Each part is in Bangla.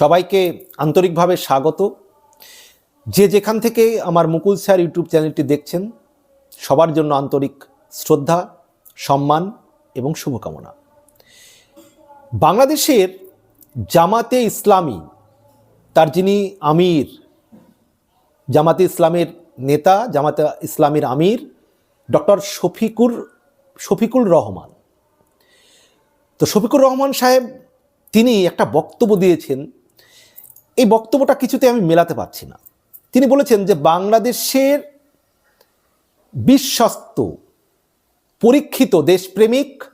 সবাইকে আন্তরিকভাবে স্বাগত। যে যেখান থেকে আমার মুকুল স্যার ইউটিউব চ্যানেলটি দেখছেন, সবার জন্য আন্তরিক শ্রদ্ধা, সম্মান এবং শুভকামনা। বাংলাদেশের জামাতে ইসলামী, তার যিনি আমির, জামাতে ইসলামের নেতা, জামাতে ইসলামের আমির, ডক্টর শফিকুর শফিকুল রহমান। তো শফিকুর রহমান সাহেব, তিনি একটা বক্তব্য দিয়েছেন এই বক্তব্যটা কিছুতে আমি মেলাতে পারছি না। তিনি বলেছেন যে বাংলাদেশের বিশ্বস্ত, পরীক্ষিত দেশপ্রেমিক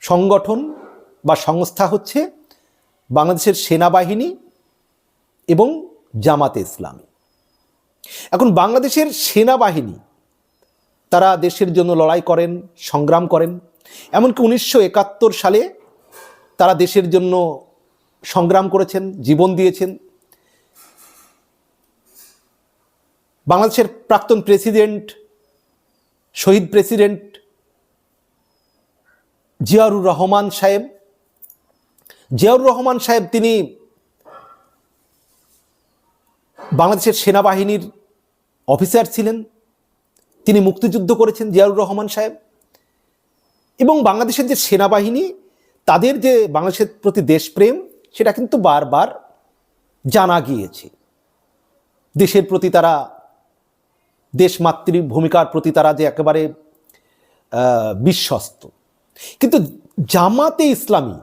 সংগঠন বা সংস্থা হচ্ছে বাংলাদেশের সেনাবাহিনী এবং জামাতে ইসলামী। এখন বাংলাদেশের সেনাবাহিনী, তারা দেশের জন্য লড়াই করেন, সংগ্রাম করেন। এমনকি উনিশশো একাত্তর সালে তারা দেশের জন্য সংগ্রাম করেছেন, জীবন দিয়েছেন। বাংলাদেশের প্রাক্তন প্রেসিডেন্ট, শহীদ প্রেসিডেন্ট জিয়াউর রহমান সাহেব। জিয়াউর রহমান সাহেব তিনি বাংলাদেশের সেনাবাহিনীর অফিসার ছিলেন। তিনি মুক্তিযুদ্ধ করেছেন জিয়াউর রহমান সাহেব। এবং বাংলাদেশের যে সেনাবাহিনী, তাদের যে বাংলাদেশের প্রতি দেশপ্রেম সেটা কিন্তু বারবার জানা গিয়েছে। দেশের প্রতি তারা দেশমাতৃ ভূমিকার প্রতি তারা যে একেবারে বিশ্বস্ত। কিন্তু জামাতে ইসলামী,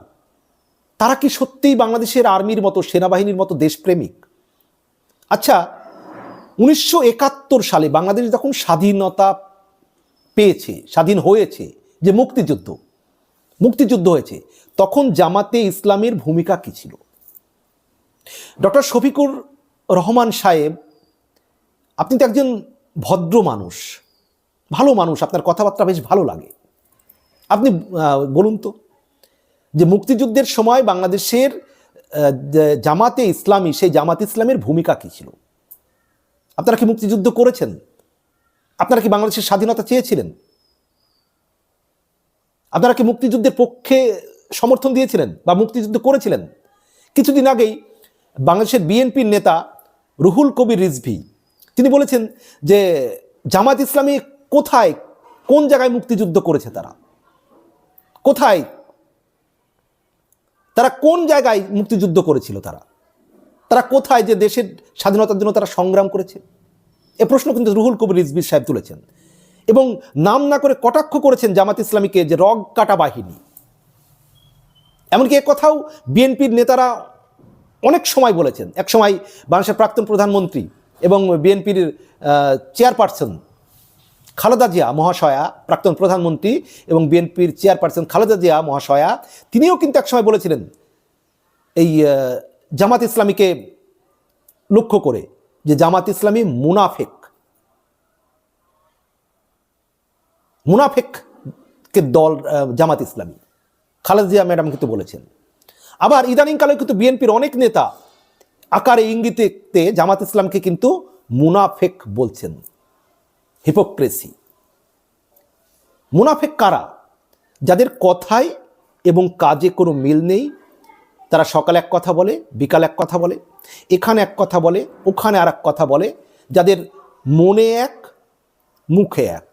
তারা কি সত্যিই বাংলাদেশের আর্মির মতো, সেনাবাহিনীর মতো দেশপ্রেমিক? আচ্ছা উনিশশো একাত্তর সালে বাংলাদেশ যখন স্বাধীনতা পেয়েছে, স্বাধীন হয়েছে, যে মুক্তিযুদ্ধ মুক্তিযুদ্ধ হয়েছে। তখন জামাতে ইসলামের ভূমিকা কী ছিল? ডক্টর শফিকুর রহমান সাহেব, আপনি তো একজন ভদ্র মানুষ, ভালো মানুষ, আপনার কথাবার্তা বেশ ভালো লাগে। আপনি বলুন তো, যে মুক্তিযুদ্ধের সময় বাংলাদেশের জামাতে ইসলামী, সেই জামাতে ইসলামের ভূমিকা কী ছিল? আপনারা কি মুক্তিযুদ্ধ করেছেন? আপনারা কি বাংলাদেশের স্বাধীনতা চেয়েছিলেন? আপনারা কি মুক্তিযুদ্ধের পক্ষে সমর্থন দিয়েছিলেন বা মুক্তিযুদ্ধ করেছিলেন? কিছুদিন আগেই বাংলাদেশের বিএনপির নেতা রুহুল কবির রিজভি, তিনি বলেছেন যে জামাত ইসলামী কোথায়, কোন জায়গায় মুক্তিযুদ্ধ করেছে তারা? কোথায়? তারা কোন জায়গায় মুক্তিযুদ্ধ করেছিল তারা? তারা কোথায় যে দেশের স্বাধীনতার জন্য তারা সংগ্রাম করেছে? এ প্রশ্ন কিন্তু রুহুল কবির রিজভি সাহেব তুলেছেন। এবং নাম না করে কটাক্ষ করেছেন জামাত ইসলামীকে যে রগ কাটা বাহিনী। এমনকি কথাও বিএনপির নেতারা অনেক সময় বলেছেন। এক সময় বাংলাদেশের প্রাক্তন প্রধানমন্ত্রী এবং বিএনপির চেয়ারপারসন খালেদা জিয়া মহাশয়া, প্রাক্তন প্রধানমন্ত্রী এবং বিএনপির চেয়ারপারসন খালেদা জিয়া মহাশয়া, তিনিও কিন্তু একসময় বলেছিলেন এই জামাত ইসলামীকে লক্ষ্য করে যে জামাত ইসলামী মুনাফেক। মুনাফেককে দল জামাত ইসলামী। খালেদা জিয়া ম্যাডাম কিন্তু বলেছেন। আবার ইদানিংকালে কিন্তু বিএনপির অনেক নেতা আকারে ইঙ্গিতে জামাত ইসলামকে কিন্তু মুনাফেক বলছেন। হিপোক্রেসি মুনাফেক কারা? যাদের কথায় এবং কাজে কোনো মিল নেই, তারা সকালে এক কথা বলে, বিকাল এক কথা বলে, এখানে এক কথা বলে, ওখানে আর এক কথা বলে, যাদের মনে এক, মুখে এক।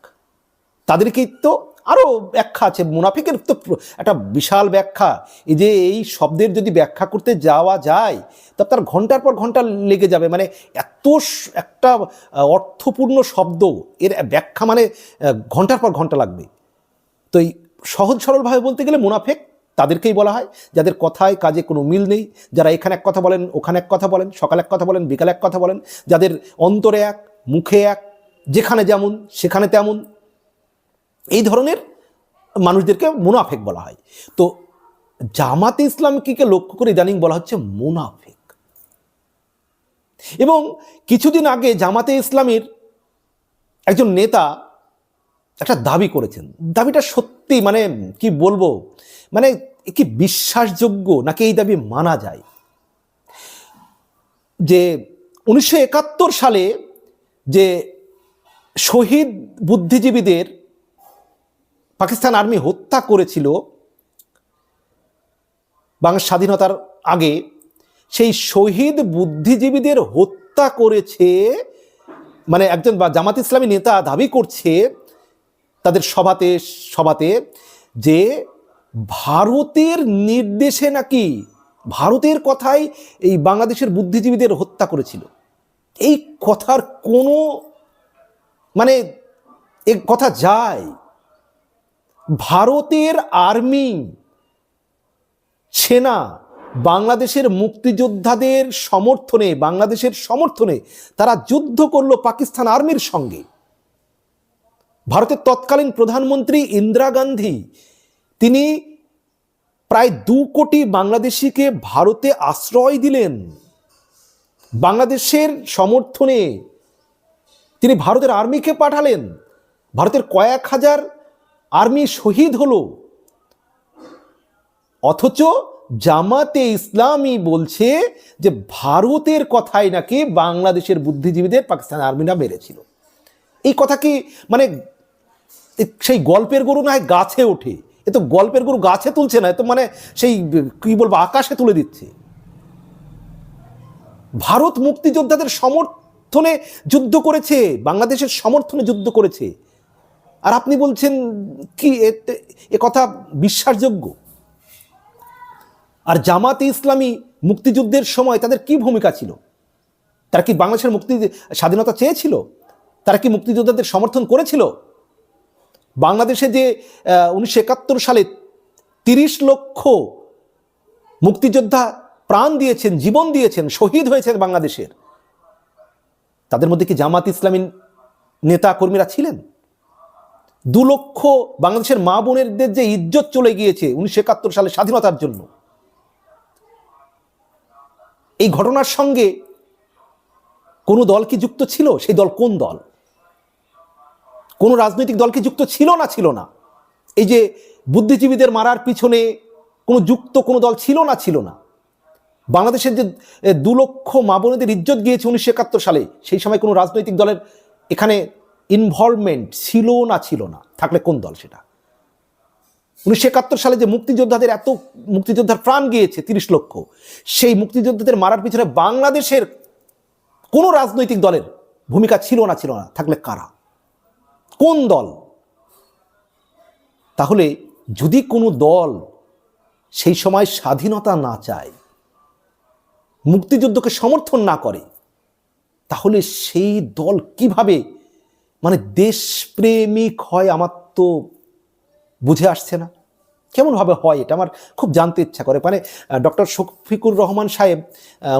তাদেরকেই তো আরও ব্যাখ্যা আছে। মুনাফিকের তো একটা বিশাল ব্যাখ্যা। এই যে এই শব্দের যদি ব্যাখ্যা করতে যাওয়া যায়, তা তার ঘণ্টার পর ঘণ্টা লেগে যাবে। মানে এত একটা অর্থপূর্ণ শব্দ, এর ব্যাখ্যা মানে ঘণ্টার পর ঘণ্টা লাগবে। তো এই সহজ সরলভাবে বলতে গেলে মুনাফেক তাদেরকেই বলা হয়। যাদের কথায় কাজে কোনো মিল নেই, যারা এখানে এক কথা বলেন, ওখানে এক কথা বলেন, সকাল এক কথা বলেন, বিকালে এক কথা বলেন, যাদের অন্তরে এক, মুখে এক, যেখানে যেমন, সেখানে তেমন এই ধরনের মানুষদেরকে মুনাফেক বলা হয়। তো জামাতে ইসলামকে লক্ষ্য করে ইদানিং বলা হচ্ছে মুনাফেক। এবং কিছুদিন আগে জামাতে ইসলামের একজন নেতা একটা দাবি করেছেন। দাবিটা সত্যি মানে কি বলব? মানে কি বিশ্বাসযোগ্য নাকি এই দাবি মানা যায়? যে উনিশশো একাত্তর সালে যে শহীদ বুদ্ধিজীবীদের পাকিস্তান আর্মি হত্যা করেছিল বাংলা স্বাধীনতার আগে, সেই শহীদ বুদ্ধিজীবীদের হত্যা করেছে মানে একজন বা জামাত ইসলামী নেতা দাবি করছে তাদের সভাতে সভাতে যে ভারতের নির্দেশে নাকি, ভারতের কথাই এই বাংলাদেশের বুদ্ধিজীবীদের হত্যা করেছিল। এই কথার কোনো মানে এ কথা যায়। ভারতের আর্মি, সেনা, বাংলাদেশের মুক্তিযোদ্ধাদের সমর্থনে, বাংলাদেশের সমর্থনে তারা যুদ্ধ করল পাকিস্তান আর্মির সঙ্গে। ভারতের তৎকালীন প্রধানমন্ত্রী ইন্দিরা গান্ধী, তিনি প্রায় দু কোটি বাংলাদেশিকে ভারতে আশ্রয় দিলেন। বাংলাদেশের সমর্থনে তিনি ভারতের আর্মিকে পাঠালেন। ভারতের কয়েক হাজার আর্মি শহীদ হলো। অথচ জামাতে ইসলামী বলছে যে ভারতের কথাই নাকি বাংলাদেশের বুদ্ধিজীবীদের পাকিস্তান আর্মিরা মেরেছিল। এই কথা কি মানে সেই গল্পের গরু না গাছে ওঠে। এ তো গল্পের গরু গাছে তুলছে না তো মানে সেই কি বলব, আকাশে তুলে দিচ্ছে। ভারত মুক্তিযোদ্ধাদের সমর্থনে যুদ্ধ করেছে, বাংলাদেশের সমর্থনে যুদ্ধ করেছে। আর আপনি বলছেন কি এ- কথা বিশ্বাসযোগ্য? আর জামাতে ইসলামী মুক্তিযুদ্ধের সময় তাদের কি ভূমিকা ছিল? তারা কি বাংলাদেশের মুক্তি স্বাধীনতা চেয়েছিল? তারা কি মুক্তিযোদ্ধাদের সমর্থন করেছিল? বাংলাদেশে যে উনিশশো একাত্তর সালে তিরিশ লক্ষ মুক্তিযোদ্ধা প্রাণ দিয়েছেন, জীবন দিয়েছেন, শহীদ হয়েছেন বাংলাদেশের, তাদের মধ্যে কি জামাত ইসলামী নেতা কর্মীরা ছিলেন? দু লক্ষ বাংলাদেশের মা বোনেরদের যে ইজ্জত চলে গিয়েছে উনিশশো একাত্তর সালে স্বাধীনতার জন্য। এই ঘটনার সঙ্গে কোনো দল কি যুক্ত ছিল? সেই দল কোন দল? কোনো রাজনৈতিক দল কি যুক্ত ছিল না ছিল না? এই যে বুদ্ধিজীবীদের মারার পিছনে কোনো যুক্ত কোনো দল ছিল না ছিল না? বাংলাদেশের যে দু লক্ষ মা বোনেদের ইজ্জত গিয়েছে উনিশশো একাত্তর সালে, সেই সময় কোনো রাজনৈতিক দলের এখানে ইনভলভমেন্ট ছিল না ছিল না? থাকলে কোন দল সেটা? উনিশশো একাত্তর সালে যে মুক্তিযোদ্ধাদের এত, মুক্তিযোদ্ধার প্রাণ গিয়েছে, তিরিশ লক্ষ, সেই মুক্তিযোদ্ধাদের মারার পিছনে বাংলাদেশের কোনো রাজনৈতিক দলের ভূমিকা ছিল না ছিল না, থাকলে কারা? কোন দল? তাহলে যদি কোনো দল সেই সময় স্বাধীনতা না চায়, মুক্তিযুদ্ধকে সমর্থন না করে, তাহলে সেই দল কীভাবে মানে দেশপ্রেমিক হয় আমার তো বুঝে আসছে না। কেমনভাবে হয় এটা আমার খুব জানতে ইচ্ছা করে। মানে ডক্টর শফিকুর রহমান সাহেব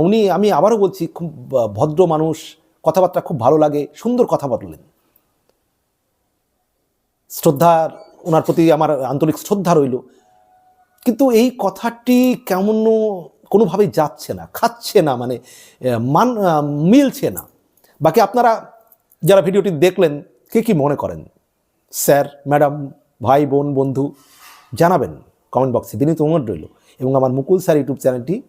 উনি, আমি আবারও বলছি, খুব ভদ্র মানুষ, কথাবার্তা খুব ভালো লাগে, সুন্দর কথা বললেন। শ্রদ্ধার ওনার প্রতি আমার আন্তরিক শ্রদ্ধা রইল। কিন্তু এই কথাটি কেমন কোনোভাবেই যাচ্ছে না, খাচ্ছে না মানে মান মিলছে না। বাকি আপনারা যারা ভিডিওটি দেখলেন, কে কি মনে করেন? স্যার, ম্যাডাম, ভাই, বোন, বন্ধু, জানাবেন। কমেন্ট বক্সে। বিনীত অনুরোধ রইল। এবং আমার মুকুল স্যার ইউটিউব চ্যানেলটি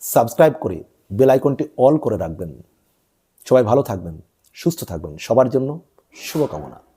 সাবস্ক্রাইব করে বেল আইকনটি অল করে রাখবেন। সবাই ভালো থাকবেন, সুস্থ থাকবেন। সবার জন্য শুভকামনা।